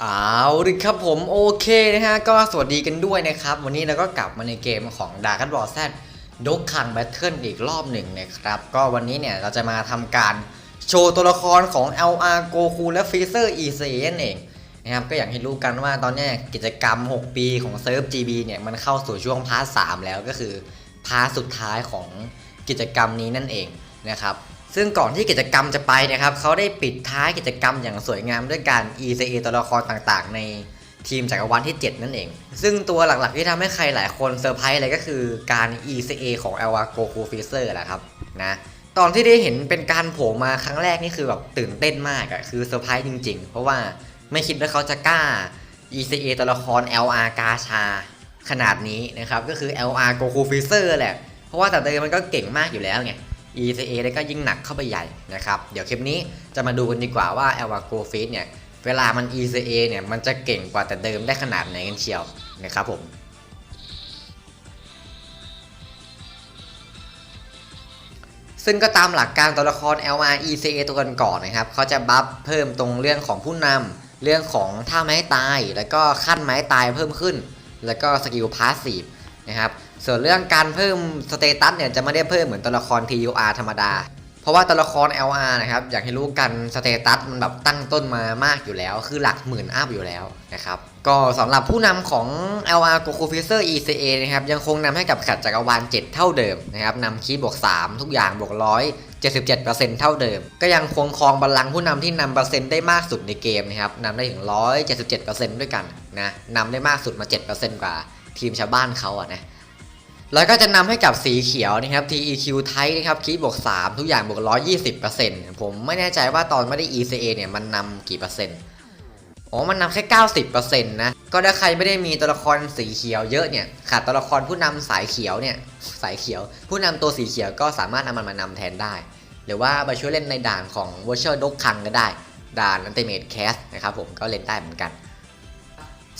เอาดิครับผมโอเคนะฮะ ก็สวัสดีกันด้วยนะครับ วันนี้เราก็กลับมาในเกมของดาร์กบอลแซดดกคังแบทเทิลอีกรอบหนึ่งนะครับ ก็วันนี้เนี่ยเราจะมาทำการโชว์ตัวละครของ LR Goku และ Freezer EC นั่นเองนะครับ ก็อย่างที่รู้กันว่าตอนนี้กิจกรรม 6 ปีของเซิร์ฟ GB เนี่ย มันเข้าสู่ช่วงพาร์ท3แล้วก็คือพาร์ทสุดท้ายของกิจกรรมนี้นั่นเองนะครับ ซึ่งก่อนที่กิจกรรมจะไปนะครับเขาได้ปิดท้ายกิจกรรมอย่างสวยงามด้วยการ ECA ตัวละครต่างๆ ในทีมจักรวาลที่ 7 นั่นเอง ซึ่งตัวหลักๆที่ทำให้ใครหลายคนเซอร์ไพรส์เลยก็คือการ ECA ของ e l w a Goku Freezer แหละครับนะตอนที่ได้เห็นเป็นการโผล่มาครั้งแรกนี่คือแบบตื่นเต้นมากอะคือเซอร์ไพรส์จริง ๆ เพราะว่าไม่คิดว่าเขาจะกล้า ECA ตัวละคร LR กาชา ขนาดนี้นะครับก็คือ LR Goku Freezer แหละ เพราะว่าแต่เดิมมันก็เก่งมากอยู่แล้วไง ECA แล้ก็ยิ่งหนักเข้าไปใหญ่นะครับ เดี๋ยวคลิปนี้จะมาดูกันดีกว่าว่า e l w a Go f i t เนี่ยเวลามัน ECA เนี่ยมันจะเก่งกว่าแต่เดิมได้ขนาดไหนกันเชียวนะครับผมซึ่งก็ตามหลักการตัวละคร LR ECA ตัวกันก่อนนะครับเขาจะบัฟเพิ่มตรงเรื่องของผู้นำเรื่องของท่าไม้ตาย แล้วก็ขั้นไม้ตายเพิ่มขึ้น แล้วก็สกิลพาสซีฟนะครับ ส่วนเรื่องการเพิ่มสเตตัสเนี่ยจะไม่ได้เพิ่มเหมือนตัวละคร TUR ธรรมดา เพราะว่าตัวละคร LR นะครับอย่างที่รู้กันสเตตัสมันแบบตั้งต้นมามากอยู่แล้ว คือหลักหมื่นอัพอยู่แล้วนะครับก็สำหรับผู้นำของ LR Goku Freezer ECA นะครับยังคงนำให้กับขัดจักรวาล 7 เท่าเดิมนะครับนำคีบวก 3 ทุกอย่างบวกร้อย77%เท่าเดิม ก็ยังคงครองบัลลังก์ผู้นำที่นำเปอร์เซ็นต์ได้มากสุดในเกมนะครับนำได้ถึง 177%ด้วยกันนะนำได้มากสุดมา 7%กว่าทีมชาวบ้านเขาอะนะ แล้วก็จะนำให้กับสีเขียวนะครับ TEQ ไทนะครับคีย์บวก 3 ทุกอย่างบวก 120%ผมไม่แน่ใจว่าตอนไม่ได้ ECA เนี่ยมันนำกี่เปอร์เซ็นต์อ๋อมันนำแค่ 90%นะ ก็ถ้าใครไม่ได้มีตัวละครสีเขียวเยอะเนี่ย ขาดตัวละครผู้นำสายเขียวเนี่ย สายเขียว ผู้นำตัวสีเขียวก็สามารถนำมันมานำแทนได้ หรือว่าไปช่วยเล่นในด่านของ Virtual Dog คังก็ได้ ด่าน Ultimate Cast นะครับผมก็เล่นได้เหมือนกัน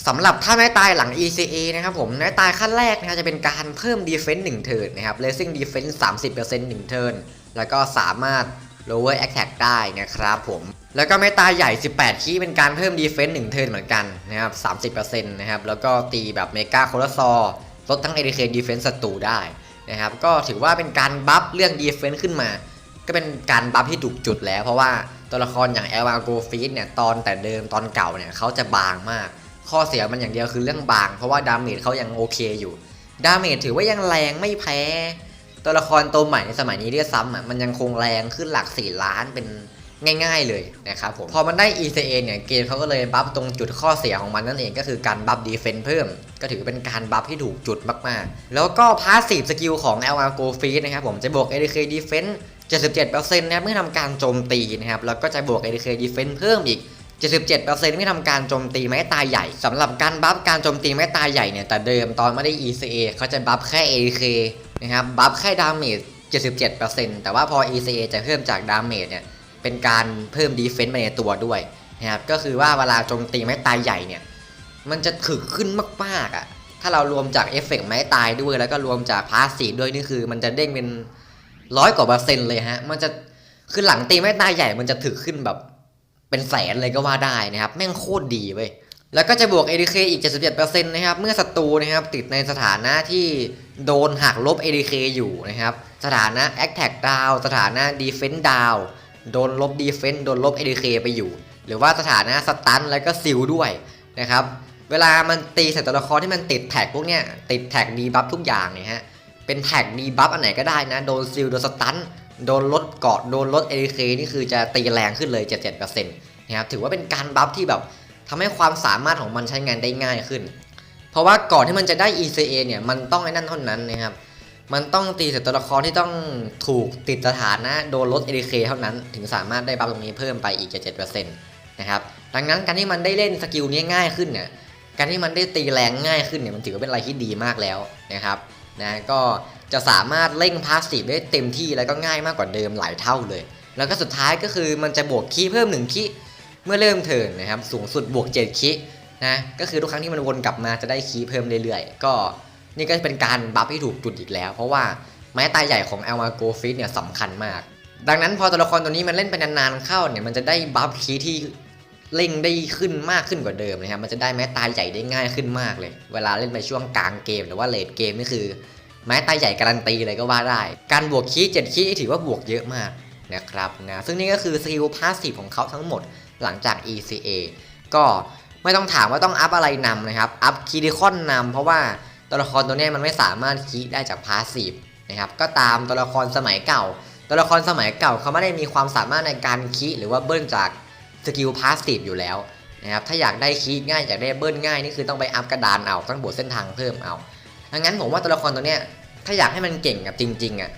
สำหรับถ้าไม้ตายหลัง ECA นะครับผมไม้ตายขั้นแรกนะครับจะเป็นการเพิ่ม Defense 1เทิร์นนะครับ Racing Defense 30% 1เทิร์นแล้วก็สามารถ lower attack ได้นะครับผม แล้วก็ไม้ตายใหญ่ 18 คีเป็นการเพิ่ม Defense 1เทิร์นเหมือนกันนะครับ 30%นะครับ แล้วก็ตีแบบเมกาโคลซอลดทั้ง ADK Defense ศัตรูได้นะครับ ก็ถือว่าเป็นการบัฟเรื่อง Defense ขึ้นมา ก็เป็นการบัฟที่ถูกจุดแล้ว เพราะว่าตัวละครอย่าง l อ Go f e e d เนี่ยตอนแต่เดิมตอนเก่าเนี่ยเขาจะบางมาก ข้อเสียมันอย่างเดียวคือเรื่องบาง เพราะว่าดาเมจเขายังโอเคอยู่ ดาเมจถือว่ายังแรงไม่แพ้ ตัวละครตัวใหม่ในสมัยนี้ด้วยซ้ำอะมันยังคงแรงขึ้นหลัก 4 ล้านเป็นง่ายๆเลยนะครับผม พอมันได้ ECA เนี่ยเกมเขาก็เลยบัฟตรงจุดข้อเสียของมันนั่นเองก็คือการบัฟดีเฟนเพิ่ม ก็ถือเป็นการบัฟที่ถูกจุดมากๆ แล้วก็พาสซีฟสกิลของ LR Go f e e นะครับผมจะบวก ADK Defense 77%นะครับเมื่อทำการโจมตีนะครับแล้วก็จะบวก ADK Defense เพิ่มอีก 77%ที่ทำการโจมตีไม้ตายใหญ่สำหรับการบัฟการโจมตีไม้ตายใหญ่เนี่ยแต่เดิมตอนไม่ได้ ECA เขาจะบัฟแค่ AK นะครับบัฟแค่ดาเมจ77%แต่ว่าพอ ECA จะเพิ่มจากดาเมจเนี่ยเป็นการเพิ่มดีเฟนซ์ไปในตัวด้วยนะครับก็คือว่าเวลาโจมตีไม้ตายใหญ่เนี่ยมันจะถึกขึ้นมากๆอะ่ะถ้าเรารวมจากเอฟเฟกต์ไม้ตายด้วย แล้วก็รวมจากพาสซีด้วยนี่คือ มันจะเด้งเป็นร้อยกว่าเปอร์เซ็นต์เลยฮะมันจะคือหลังตีไม้ตายใหญ่มันจะถึกขึ้นแบบ เป็นแสนเลยก็ว่าได้นะครับ แม่งโคตรดีเว้ยแล้วก็จะบวก ADK อีก 77%นะครับ เมื่อศัตรูนะครับติดในสถานะที่โดนหักลบ ADK อยู่นะครับ สถานะ Attack Down สถานะ Defense Down โดนลบ Defense โดนลบ ADK ไปอยู่ หรือว่าสถานะสตันแล้วก็ซิลด้วยนะครับ เวลามันตีใส่ตัวละครที่มันติดแท็กพวกเนี้ยติดแท็กดีบัฟทุกอย่างเนี่ยฮะ เป็นแท็กดีบัฟอันไหนก็ได้นะ โดนซิลโดนสตันโดนลดเกาะโดนลด ADK นี่คือจะตีแรงขึ้นเลย 77%นะครับถือว่าเป็นการบัฟที่แบบทำให้ความสามารถของมันใช้งานได้ง่ายขึ้น เพราะว่าก่อนที่มันจะได้ ECA เนี่ยมันต้องไอ้นั่นเท่านั้นนะครับมันต้องตีต่ตัวละครที่ต้องถูกติดสถานะโดนลด ADK เท่านั้น ถึงสามารถได้บัฟตรงนี้เพิ่มไปอีก 77%นะครับดังนั้นการที่มันได้เล่นสกิลนี้ง่ายขึ้นเนี่ยการที่มันได้ตีแรงง่ายขึ้นเนี่ยมันถือว่าเป็นอะไรที่ดีมากแล้วนะครับ นะก็จะสามารถเร่งพาสซีฟได้เต็มที่แล้วก็ง่ายมากกว่าเดิมหลายเท่าเลย แล้วก็สุดท้ายก็คือมันจะบวกคีย์เพิ่ม1คีย์เมื่อเริ่มเทิร์นนะครับสูงสุดบวก7คีย์นะก็คือทุกครั้งที่มันวนกลับมาจะได้คีย์เพิ่มเรื่อยๆ ก็นี่ก็เป็นการบัฟที่ถูกจุดอีกแล้ว เพราะว่าไม้ตายใหญ่ของ e l m a g o f i t เนี่ยสำคัญมาก ดังนั้นพอตัวละครตัวนี้มันเล่นไปนานๆเข้าเนี่ยมันจะได้บัฟคีย์ที่ เล่งได้ขึ้นมากขึ้นกว่าเดิมนะครับ มันจะได้ไม้ตายใหญ่ได้ง่ายขึ้นมากเลย เวลาเล่นไปช่วงกลางเกมหรือว่าเลดเกมนี่คือไม้ตายใหญ่การันตีเลยก็ว่าได้ การบวกคีย์เจ็ดคีย์ถือว่าบวกเยอะมากนะครับนะซึ่งนี่ก็คือสกิลพาสซีฟของเขาทั้งหมดหลังจาก ECA ก็ไม่ต้องถามว่าต้องอัพอะไรนำนะครับ อัพคีดิคอนนำเพราะว่าตัวละครตัวนี้มันไม่สามารถคีย์ได้จากพาสซีฟนะครับ ก็ตามตัวละครสมัยเก่า ตัวละครสมัยเก่าเขาไม่ได้มีความสามารถในการคีย์หรือว่าเบิ้ลจาก สกิลพาสซีฟอยู่แล้วนะครับถ้าอยากได้คีย์ง่ายอยากได้เบิ้ลง่ายนี่คือต้องไปอัพกระดานเอาต้องบวกเส้นทางเพิ่มเอาดังนั้นผมว่าตัวละครตัวเนี้ยถ้าอยากให้มันเก่งกับจริงๆอะ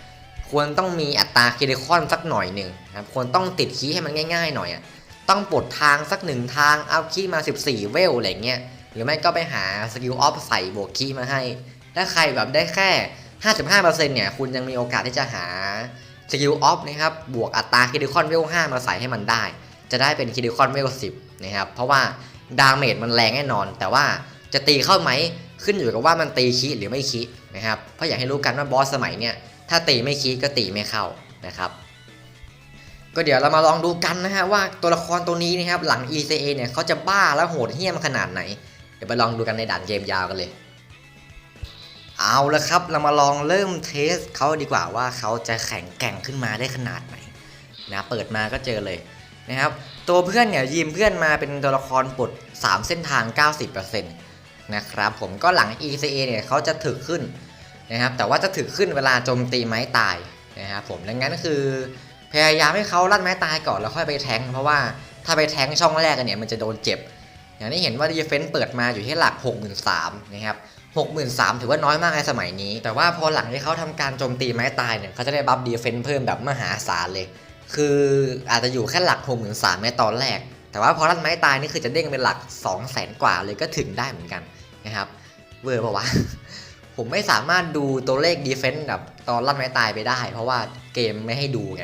ควรต้องมีอัตราคิริคอนสักหน่อยหนึ่งนะครับควรต้องติดคีย์ให้มันง่ายๆหน่อยอะต้องปลดทางสักหนึ่งทางเอาคีย์มา 14 เวลอะไรเงี้ยหรือไม่ก็ไปหาสกิลออฟใส่บวกคีย์มาให้ ถ้าใครแบบได้แค่ 55%เนี่ยคุณยังมีโอกาสที่จะหาสกิลออฟนะครับบวกอัตราคิริคอนเวล 5 มาใส่ให้มันได้ จะได้เป็นคิริคอนเวล10นะครับเพราะว่าดาเมจมันแรงแน่นอน แต่ว่าจะตีเข้าไหมขึ้นอยู่กับว่ามันตีคีหรือไม่คีนะครับเพราะอยากให้รู้กันว่าบอสสมัยเนี่ยถ้าตีไม่คีก็ตีไม่เข้านะครับก็เดี๋ยวเรามาลองดูกันนะฮะว่าตัวละครตัวนี้นะครับหลัง ECA เนี่ยเขาจะบ้าและโหดเหี้ยมขนาดไหน เดี๋ยวไปลองดูกันในด่านเกมยาวกันเลย เอาละครับเรามาลองเริ่มเทสเขาดีกว่าว่าเขาจะแข็งแกร่งขึ้นมาได้ขนาดไหนนะเปิดมาก็เจอเลย นะครับตัวเพื่อนเนี่ยยืมเพื่อนมาเป็นตัวละครปลด3 เส้นทาง 90%นะครับผมก็หลัง ECA เนี่ยเขาจะถึกขึ้นนะครับแต่ว่าจะถึกขึ้นเวลาโจมตีไม้ตายนะครับผมดังนั้นคือ พยายามให้เขาลั่นไม้ตายก่อนแล้วค่อยไปแทง เพราะว่าถ้าไปแทงช่องแรกกันเนี่ยมันจะโดนเจ็บ อย่างที่เห็นว่าดีเฟนต์เปิดมาอยู่ที่หลัก 63,000นะครับ63,000 ถือว่าน้อยมากในสมัยนี้ แต่ว่าพอหลังที่เขาทำการโจมตีไม้ตายเนี่ยเขาจะได้บัฟดีเฟนต์เพิ่มแบบมหาศาลเลย คืออาจจะอยู่แค่หลัก63,000ในตอนแรก แต่ว่าพอลั่นไม้ตายนี่คือจะเด้งเป็นหลัก200,000กว่าเลยก็ถึงได้เหมือนกันนะครับเวอร์ปะวะผมไม่สามารถดูตัวเลขดีเฟนต์แบบตอนลั่นไม้ตายไปได้ เพราะว่าเกมไม่ให้ดูไง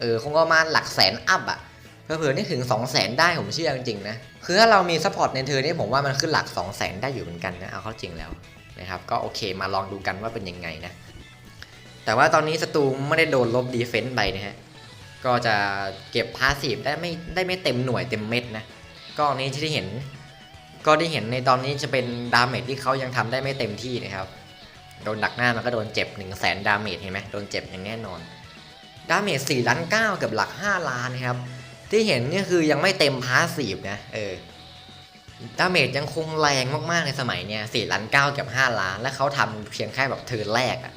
เออคงประมาณหลักแสนอัพอะเผื่อๆนี่ถึง 2 0 0แสนได้ผมเชื่อจริงๆนะคือถ้าเรามีซัพพอร์ตในเธอนี่ผมว่ามันขึ้นหลัก 2 0 0แสนได้อยู่เหมือนกันนะเอาเข้าจริงแล้วนะครับก็โอเคมาลองดูกันว่าเป็นยังไงนะแต่ว่าตอนนี้สตูไม่ได้โดนลบดีเฟนต์ไปนะฮะ ก็จะเก็บพาสซีฟได้ไม่ได้ไม่เต็มหน่วยเต็มเม็ดนะก็อันนี้ที่ได้เห็น ก็ได้เห็นในตอนนี้จะเป็นดาเมจที่เขายังทำได้ไม่เต็มที่นะครับ โดนดักหน้ามันก็โดนเจ็บ1 0 0 0 0แสนดาเมจเห็นไหมโดนเจ็บอย่างแน่นอน ดาเมจ4ล้านเกือบหลัก 5 ล้านนะครับ ที่เห็นนี่คือยังไม่เต็มพาสซีฟนะเออดาเมจยังคงแรงมากๆในสมัยเนี้ย4ล้านเกือบ5 ล้าน และเขาทำเพียงแค่แบบเทิร์นแรกอะ่ะ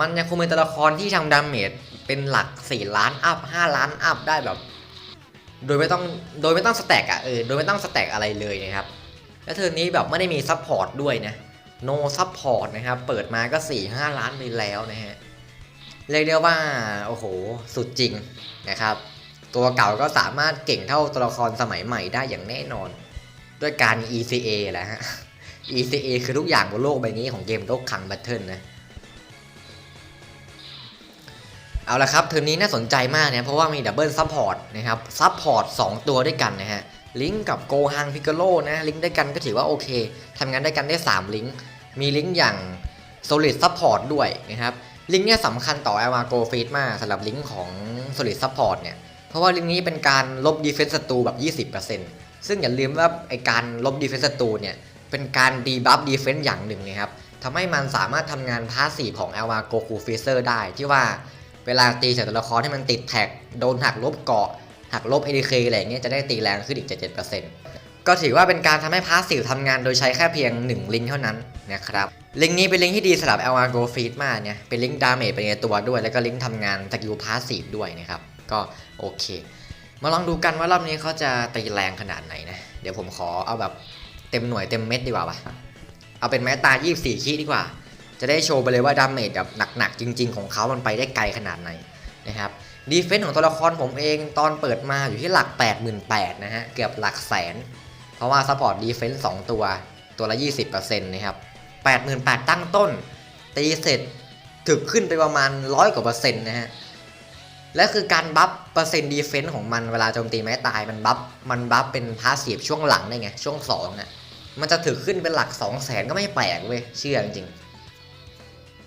มันยังคงเป็นตัวละครที่ทำดาเมจเป็นหลัก 4 ล้านอัพ 5 ล้านอัพได้แบบ โดยไม่ต้องโดยไม่ต้องสแต็กอะ่ะเออโดยไม่ต้องสแต็กอะไรเลยนะครับ และเทิร์นนี้แบบไม่ได้มีซัพพอร์ตด้วยนะโนซัพพอร์ตนะครับ เปิดมาก็ 4-5 ล้านไปแล้วนะฮะ เรียกได้ว่า โอ้โห สุดจริงนะครับ ตัวเก่าก็สามารถเก่งเท่าตัวละครสมัยใหม่ได้อย่างแน่นอน ด้วยการ ECA แหละฮะ ECA คือทุกอย่างบนโลกใบนี้ของเกมโลกขังแบทเทิลนะ เอาละครับเทอมนี้น่าสนใจมากนะเพราะว่ามีดับเบิลซัพพอร์ตนะครับซัพพอร์ต2ตัวด้วยกันนะฮะลิงก์กับโกฮังพิกโลนะลิงก์ด้วยกันก็ถือว่าโอเคทำงานได้กันได้ 3 ลิงก์มีลิงก์อย่าง Solid Support ด้วยนะครับลิงก์เนี่ยสำคัญต่อ a l m a Go Feed มากสำหรับลิงก์ของ Solid Support เนี่ยเพราะว่าลิงก์นี้เป็นการลบ Defense ศัตรูแบบ 20%ซึ่งอย่าลืมว่าไอการลบ Defense ศัตรูเนี่ยเป็นการดีบัฟ Defense อย่างหนึ่งนะครับทำให้มันสามารถทำงานพาสซีฟของ a l m a Go c o Freezer ได้ที่ว่า เวลาตีใส่ตัวละครที่มันติดแท็กโดนหักลบเกาะ หักลบ ADK อะไรเงี้ยจะได้ตีแรงขึ้นอีก 77%ก็ถือว่าเป็นการทำให้พาสซีฟทำงานโดยใช้แค่เพียง 1 ลิงก์เท่านั้นนะครับลิงก์นี้เป็นลิงก์ที่ดีสำหรับ l r Go Feed มากเนี่ยเป็นลิงก์ดาเมจไปในตัวด้วย แล้วก็ลิงก์ทำงานสกิลพาสซีฟด้วยนะครับก็โอเค มาลองดูกันว่ารอบนี้เขาจะตีแรงขนาดไหนนะเดี๋ยวผมขอเอาแบบเต็มหน่วยเต็มเม็ดดีกว่าปะเอาเป็นแม้ตา 24คีดีกว่า จะได้โชว์ไปเลยว่าดาเมจแบบหนักๆจริง ๆ ของเขามันไปได้ไกลขนาดไหนนะครับดีเฟนส์ของตัวละครผมเองตอนเปิดมาอยู่ที่หลัก 88,000นะฮะเกือบหลักแสน เพราะว่าซัพพอร์ตดีเฟนส์2ตัวตัวละ 20%นะครับ88,000 ตั้งต้น ตีเสร็จถึกขึ้นไปประมาณร้อยกว่าเปอร์เซ็นต์นะฮะและคือการบัฟเปอร์เซ็นต์ดีเฟนส์ของมันเวลาโจมตีไม้ตายมันบัฟมันบัฟเป็นพาสซีฟช่วงหลังได้ไงช่วง2อะมันจะถึกขึ้นเป็นหลัก 2 0 0แสนก็ไม่แปลกเว้ยเชื่อจริงๆ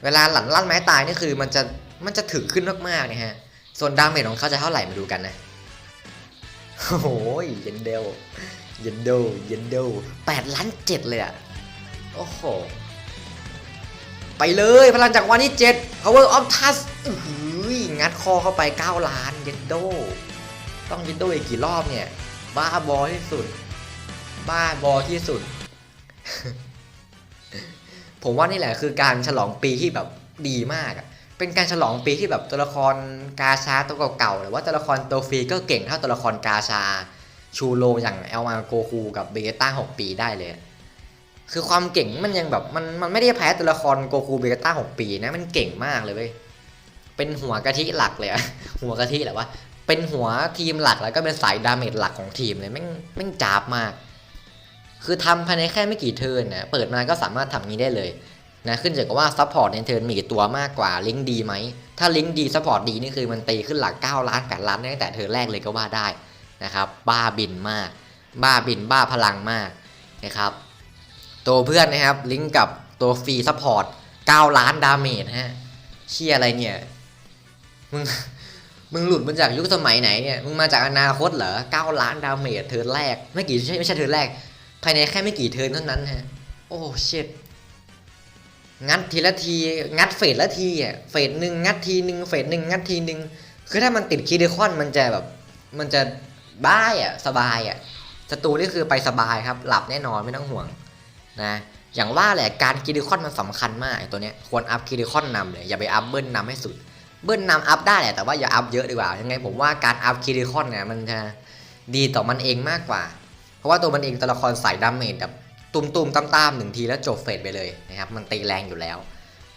เวลาหลันลั่นไม้ตายนี่คือมันจะมันจะถึกขึ้นมากๆนะฮะ ส่วนดาเมจของเขาจะเท่าไหร่มาดูกันนะ โอ้โหเย็นเดลเย็นเดลเย็นเดลแปดล้านเจ็ดเลยอะโอ้โห ไปเลยพลังจากวันที่เจ็ด power of touch อื้อหืองัดคอเข้าไป 9 ล้านเย็นโด ต้องเย็นโดอีกกี่รอบเนี่ย บ้าบอที่สุด บ้าบอที่สุด ผมว่านี่แหละคือการฉลองปีที่แบบดีมากอะเป็นการฉลองปีที่แบบตัวละครกาชาตัวเก่าๆหรือว่าตัวละครตัวฟรีก็เก่งเท่าตัวละครกาชา ชูโรอย่างเอลมาโกคูกับเบต้า6ปีได้เลย คือความเก่งมันยังแบบมันมันไม่ได้แพ้ตัวละครโกคูเบต้า6ปีนะมันเก่งมากเลยเว้ยเป็นหัวกะทิหลักเลยอะหัวกะทิแหละว่าเป็นหัวทีมหลักแล้วก็เป็นสายดาเมจหลักของทีมเลยแม่งแม่งจาบมาก คือทำภายในแค่ไม่กี่เทิร์นนะเปิดมาก็สามารถทำงี้ได้เลยนะขึ้นอยู่กับว่าซัพพอร์ตในเทิร์นมีกี่ตัวมากกว่าลิงก์ดีไหมถ้าลิงก์ดีซัพพอร์ตดีนี่คือมันตีขึ้นหลัก9ล้าน8ล้านตั้งแต่เทิร์นแรกเลยก็ว่าได้นะครับบ้าบินมาก บ้าบินบ้าพลังมากนะครับตัวเพื่อนนะครับลิงก์กับตัวฟรีซัพพอร์ต9ล้านดาเมจฮะเชี่ยอะไรเนี่ยมึงมึงหลุดมาจากยุคสมัยไหนเนี่ย มึงมาจากอนาคตเหรอ 9 ล้านดาเมจเทิร์นแรก ไม่กี่ใช่ไม่ใช่เทิร์นแรก ภายในแค่ไม่กี่เทิร์นเท่านั้นฮะ โอ้เชิดงัดทีละที งัดเฟสละทีอะ เฟสหนึ่งงัดทีหนึ่งเฟสหนึ่งงัดทีหนึ่งคือถ้ามันติดคีเดคอนมันจะแบบ มันจะบ้ายอะ สบายอะศัตรูนี่คือไปสบายครับ หลับแน่นอนไม่ต้องห่วงนะ อย่างว่าแหละการคีเดคอนมันสำคัญมากตัวเนี้ยควรอัพคีเดคอนนำเลยอย่าไปอัพเบิ้ลนำให้สุด เบิ้ลนำอัพได้แหละแต่ว่าอย่าอัพเยอะดีกว่า ยังไงผมว่าการอัพคีเดคอนเนี่ยมันจะดีต่อมันเองมากกว่า เพราะว่าตัวมันเองตัวละครใส่ดาเมจแบบตุ่มๆตามๆหนึ่งทีแล้วจบเฟสไปเลยนะครับมันตีแรงอยู่แล้ว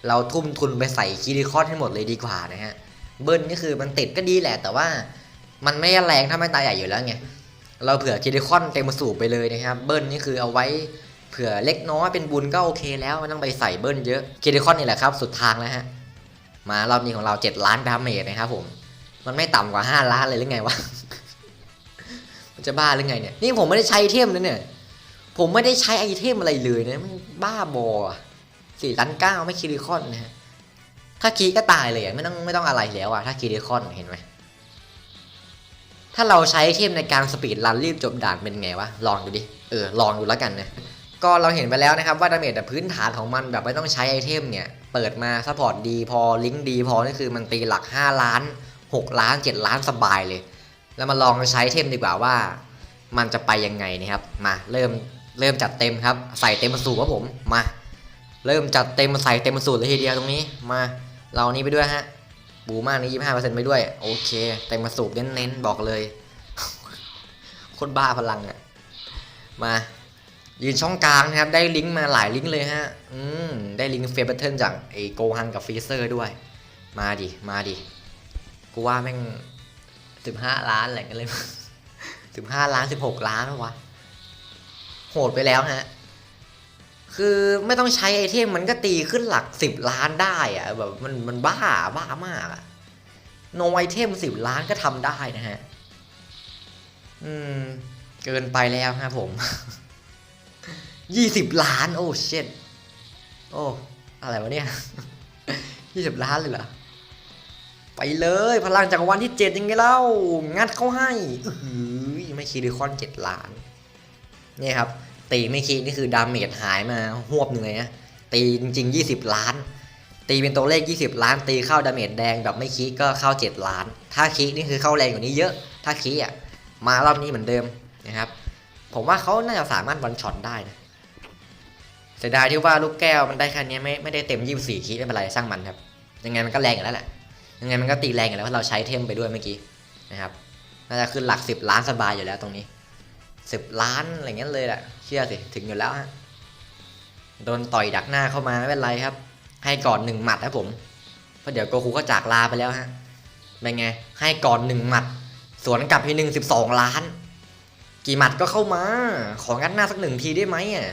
เราทุ่มทุนไปใส่คีเดคอนให้หมดเลยดีกว่านะฮะเบิ้ลนี่คือมันติดก็ดีแหละแต่ว่ามันไม่แรงถ้าไม่ตายใหญ่อยู่แล้วไงเราเผื่อคีเดคอนเต็มสูบไปเลยนะครับเบิ้ลนี่คือเอาไว้เผื่อเล็กน้อยเป็นบุญก็โอเคแล้วไม่ต้องไปใส่เบิ้ลเยอะคีเดคอนนี่แหละครับสุดทางแล้วฮะมารอบนี้ของเรา 7 ล้านดาเมจนะครับผมมันไม่ต่ำกว่า 5 ล้านเลยหรือไงวะ จะบ้าหรือไงเนี่ย นี่ผมไม่ได้ใช้ไอเทมนะเนี่ย ผมไม่ได้ใช้ไอเทมอะไรเลยนะมันบ้าบอสี่ล้านเก้าไม่คิริคอนนะฮะ ถ้าคีก็ตายเลยไม่ต้องไม่ต้องอะไรแล้วอะถ้าคิริคอนเห็นไหมถ้าเราใช้ไอเทมในการสปีดรันรีบจบด่านเป็นไงวะ ลองดูดิ เออ ลองดูแล้วกันนะ ก็เราเห็นไปแล้วนะครับว่าดาเมจแต่พื้นฐานของมันแบบไม่ต้องใช้ไอเทมเนี่ย เปิดมาซัพพอร์ตดีพอลิงก์ดีพอนี่คือมันตีหลัก 5 ล้าน 6 ล้าน 7 ล้านสบายเลย แล้วมาลองใช้เทมดีกว่าว่า มันจะไปยังไงนะครับ มาเริ่มเริ่มจัดเต็มครับ ใส่เต็มสูตรครับผมมา เริ่มจัดเต็มใส่เต็มสูตรเลยทีเดียวตรงนี้มาเรานี้ไปด้วยฮะบูมากนี้25%ไปด้วยโอเค เต็มสูตรเน้นๆบอกเลยคนบ้าพลังอะมายืนช่องกลางนะครับ ได้ลิงก์มาหลายลิงก์เลยฮะ อืม ได้ลิงก์เฟรมแพทเทิร์นจากไอโกฮังกับฟรีเซอร์ด้วย มาดิ มาดิ กูว่าแม่ง สิบห้าล้านอะไรกันเลยสิบห้าล้านสิบหกล้านวะโหดไปแล้วฮะ คือไม่ต้องใช้ไอเทมมันก็ตีขึ้นหลักสิบล้านได้อะแบบมันมันบ้าบ้ามากอะโนไอเทมสิบล้านก็ทำได้นะฮะ อืม เกินไปแล้วครับผมยี่สิบล้าน โอ้เช็ดโอ้ อะไรวะเนี่ยยี่สิบล้านเลยเหรอ ไปเลยพลังจากรวันที่เจ็ดยังไงเล่า งัดเข้าให้อือไม่คีดิคอนเจ็ดล้านเนี่ยครับ ตีไม่คีนี่คือดาเมจหายมาหวบหนึ่งเลยนะ ตีจริงๆยี่สิบล้าน ตีเป็นตัวเลข 20 ล้าน ตีเข้าดาเมจแดงแบบไม่คีก็เข้า 7 ล้าน ถ้าคีนี่คือเข้าแรงกว่านี้เยอะ ถ้าคีอะ มารอบนี้เหมือนเดิมนะครับ ผมว่าเขาน่าจะสามารถวันช็อตได้นะเสียดายที่ว่าลูกแก้วมันได้แค่นี้ไม่ไม่ได้เต็ม 24คีไม่เป็นไรช่างมันครับ ยังไงมันก็แรงอยู่แล้วแหละ ยังไงมันก็ตีแรงอยู่แล้วเพราะเราใช้เทมไปด้วยเมื่อกี้นะครับน่าจะขึ้นหลัก10ล้านสบายอยู่แล้วตรงนี้10ล้านอะไรเงี้ยเลยแหละเชื่อสิถึงอยู่แล้วฮะโดนต่อยดักหน้าเข้ามาไม่เป็นไรครับ ให้ก่อนหนึ่งหมัดนะผมเพราะเดี๋ยวโกคูก็จากลาไปแล้วฮะเป็นไง ให้ก่อนหนึ่งหมัด สวนกลับทีหนึ่งสิบสองล้าน กี่หมัดก็เข้ามา ของัดหน้าสักหนึ่งทีได้ไหมอะ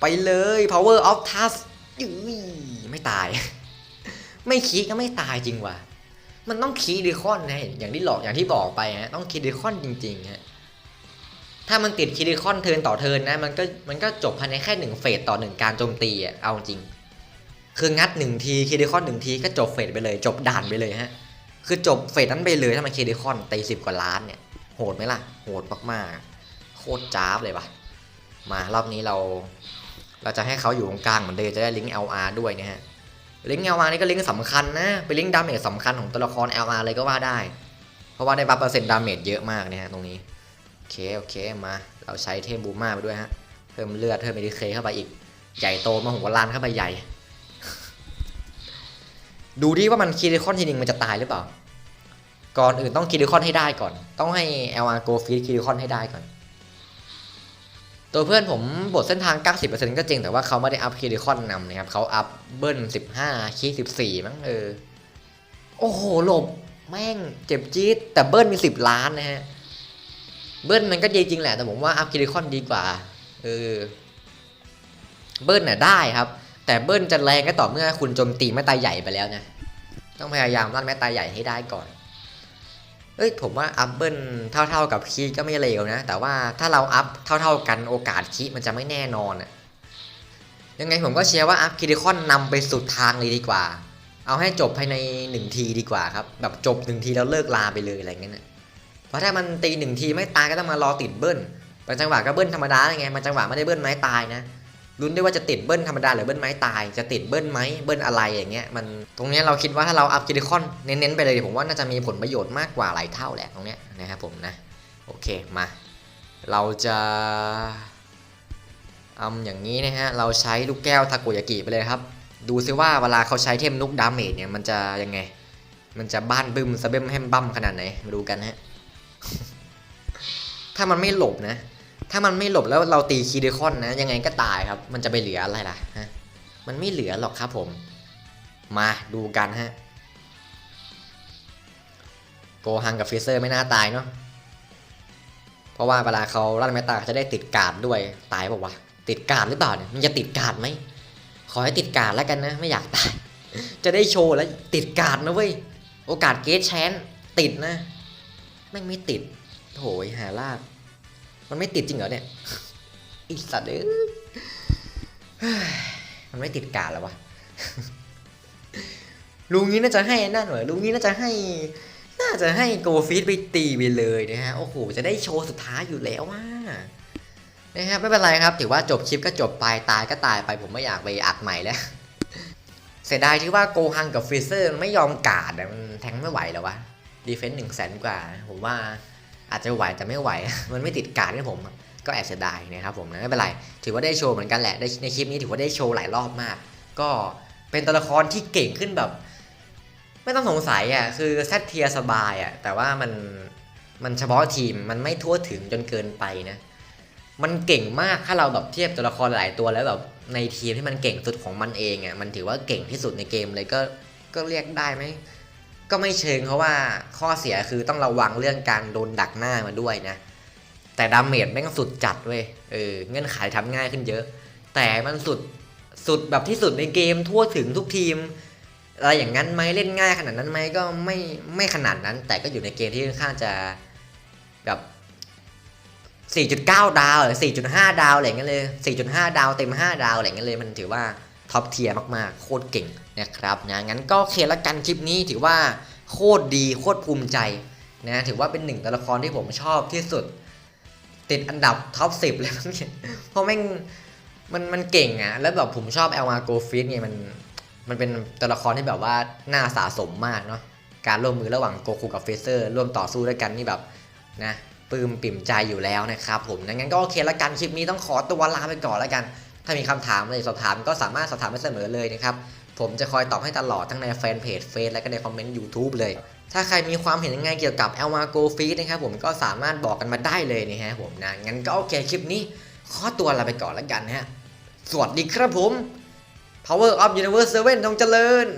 ไปเลย power of touch ยื้ยไม่ตาย ไม่คีก็ไม่ตายจริงว่ะ มันต้องคีดีคอนนะอย่างที่หลอกอย่างที่บอกไปฮะต้องคีดีคอนจริงๆฮะถ้ามันติดคีดีคอนเทิร์นต่อเทิร์นนะมันก็มันก็จบภายในแค่หนึ่งเฟสต่อหนึ่งการโจมตีอะเอาจริง คืองัดหนึ่งทีคีดีคอนหนึ่งทีก็จบเฟสไปเลย จบด่านไปเลยฮะคือจบเฟสนั้นไปเลยถ้ามันคีดีคอนตีสิบกว่าล้านเนี่ยโหดไหมล่ะโหดมากๆโคตรจ้าบเลยปะมารอบนี้เรา เราจะให้เขาอยู่ตรงกลางเหมือนเดิมจะได้ลิงก์ LR ด้วยนะฮะ ลิงก์ LR นี่ก็ลิงก์สำคัญนะ เป็นลิงก์ดาเมจสำคัญของตัวละคร LR เลยก็ว่าได้ เพราะว่าได้บัฟเปอร์เซ็นต์ดาเมจเยอะมากเนี่ยฮะตรงนี้ โอเค โอเค มา เราใช้เทมบูมาไปด้วยฮะ เพิ่มเลือด เพิ่มเอ k เคเข้าไปอีก ใหญ่โตมาหัวลานเข้าไปใหญ่ ดูดิว่ามันคีริคอนทีนึงมันจะตายหรือเปล่า ก่อนอื่นต้องคีริคอนให้ได้ก่อน ต้องให้ LR Go Feed คีริคอนให้ได้ก่อน ตัวเพื่อนผมบทเส้นทาง 90%ก็จริงแต่ว่าเขาไม่ได้อัพคีริคอนนำนะครับเขาอัพเบิ้ล 15 คี14 มั้งเออ โอ้โหหลบ แม่งเจ็บจี๊ดแต่เบิ้ลมี 10 ล้านนะฮะ เบิ้ลมันก็ดีจริงแหละ แต่ผมว่าอัพคีริคอนดีกว่า เออ เบิ้ลน่ะได้ครับ แต่เบิ้ลจะแรงก็ต่อเมื่อคุณโจมตีแม่ตายใหญ่ไปแล้วนะ ต้องพยายามลั่นแม่ตายใหญ่ให้ได้ก่อน เอ้ยผมว่าอัพเบิ้ลเท่าๆกับคีก็ไม่เลวนะ แต่ว่าถ้าเราอัพเท่าๆกันโอกาสคีมันจะไม่แน่นอนอะยังไงผมก็เชียร์ว่าอัพคิริคอนนำไปสุดทางเลยดีกว่า เอาให้จบภายในหนึ่งทีดีกว่าครับ แบบจบหนึ่งทีแล้วเลิกลาไปเลยอะไรเงี้ยนะเพราะถ้ามันตีหนึ่งทีไม่ตายก็ต้องมารอติดเบิ้ลบางจังหวะก็เบิ้ลธรรมดาไงบางจังหวะไม่ได้เบิ้ลไม้ตายนะ ลุ้นได้ว่าจะติดเบิ้ลธรรมดาหรือเบิ้ลไม้ตาย จะติดเบิ้ลไหมเบิ้ลอะไรอย่างเงี้ยมันตรงเนี้ยเราคิดว่าถ้าเราอัพคิริคอนเน้นๆไปเลยผมว่าน่าจะมีผลประโยชน์มากกว่าหลายเท่าแหละตรงเนี้ยนะครับผมนะโอเคมา เราจะเอาอย่างนี้นะฮะเราใช้ลูกแก้วทาโกยากิไปเลยครับ ดูซิว่าเวลาเขาใช้เทมนุกดาเมจเนี่ยมันจะยังไง มันจะบ้านบึมสะเบ้มแฮมบั้มขนาดไหนมาดูกันฮะถ้ามันไม่หลบนะ ถ้ามันไม่หลบแล้วเราตีคีเดคอนนะ ยังไงก็ตายครับ มันจะไปเหลืออะไรล่ะฮะมันไม่เหลือหรอกครับผม มาดูกันฮะ โกฮังกับฟิเซอร์ไม่น่าตายเนาะเพราะว่าเวลาเขาลั่นไม้ตายเขาจะได้ติดการ์ดด้วยตายบอกว่า ติดการ์ดหรือเปล่าเนี่ยมันจะติดการ์ดไหมขอให้ติดการ์ดแล้วกันนะ ไม่อยากตาย จะได้โชว์แล้วติดการ์ดนะเว้ยโอกาสเกตแชนติดนะแม่ไม่ติดโถยหาลาบ มันไม่ติดจริงเหรอเนี่ยอีสัตว์เอ้ยเฮ้ยมันไม่ติดการ์ดแล้ววะลุงนี้น่าจะให้นั่นเหรอลุงนี้น่าจะให้ น่าจะให้โกฟีดไปตีไปเลยนะฮะโอ้โหจะได้โชว์สุดท้ายอยู่แล้วว่านะครับไม่เป็นไรครับ ถือว่าจบคลิปก็จบไปตายก็ตายไปผมไม่อยากไปอัดใหม่แล้วเสียดายที่ว่าโกฮังกับฟรีเซอร์มันไม่ยอมกาดอะมันแทงไม่ไหวแล้ววะดีเฟนซ์หนึ่งแสนกว่า ผมว่า อาจจะไหวแต่ไม่ไหว มันไม่ติดการดให้ผมก็แอบเสียดายนะครับผมนะไม่เป็นไร ถือว่าได้โชว์เหมือนกันแหละในคลิปนี้ถือว่าได้โชว์หลายรอบมาก ก็เป็นตัวละครที่เก่งขึ้นแบบ ไม่ต้องสงสัยอะคือแซดเทียสบายอะแต่ว่ามันมันเฉพาะทีมมันไม่ทั่วถึงจนเกินไปนะมันเก่งมากถ้าเราแบบเทียบตัวละครหลายตัวแล้วแบบในทีมที่มันเก่งสุดของมันเองอะมันถือว่าเก่งที่สุดในเกมเลยก็ก็เรียกได้ไหม ก็ไม่เชิงเพราะว่าข้อเสียคือต้องระวังเรื่องการโดนดักหน้ามาด้วยนะ แต่ดาเมจแม่งสุดจัดเว้ยเออเงื่อนไขทำง่ายขึ้นเยอะ แต่มันสุดสุดแบบที่สุดในเกมทั่วถึงทุกทีมอะไรอย่างนั้นไหมเล่นง่ายขนาดนั้นไหมก็ไม่ไม่ขนาดนั้น แต่ก็อยู่ในเกมที่ค่อนข้างจะแบบ 4.9 ดาวหรือ 4.5 ดาวอะไรเงี้ยเลย 4.5 ดาวเต็ม 5 ดาวอะไรเงี้ยเลยมันถือว่าท็อปเทียร์มากๆ โคตรเก่ง นะครับนะงั้นก็โอเคละกันคลิปนี้ถือว่าโคตรดีโคตรภูมิใจนะถือว่าเป็นหนึ่งตัวละครที่ผมชอบที่สุด ติดอันดับท็อป10เลยมั้งเนี่ยเพราะแม่งมันมันเก่งอะแล้วแบบผมชอบเอลมาโกฟิตไงมันมันเป็นตัวละครที่แบบว่าน่าสะสมมากเนาะการร่วมมือระหว่างโกคูกับเฟเซอร์ร่วมต่อสู้ด้วยกันนี่แบบนะปลื้มปิ่มใจอยู่แล้วนะครับผมงั้นก็โอเคละกันคลิปนี้ต้องขอตัวลาไปก่อนละกัน ถ้ามีคำถามอะไรสอบถามก็สามารถสอบถามได้เสมอเลยนะครับ ผมจะคอยตอบให้ตลอดทั้งในแฟนเพจเฟซและก็ในคอมเมนต์ YouTube เลย ถ้าใครมีความเห็นยังไงเกี่ยวกับ e l m a Go Feed นะครับผมก็สามารถบอกกันมาได้เลยนะฮะผมนะ งั้นก็โอเคคลิปนี้ ขอตัวลาไปก่อนแล้วกันนะฮะ สวัสดีครับผม Power of Universe 7จงเจริญ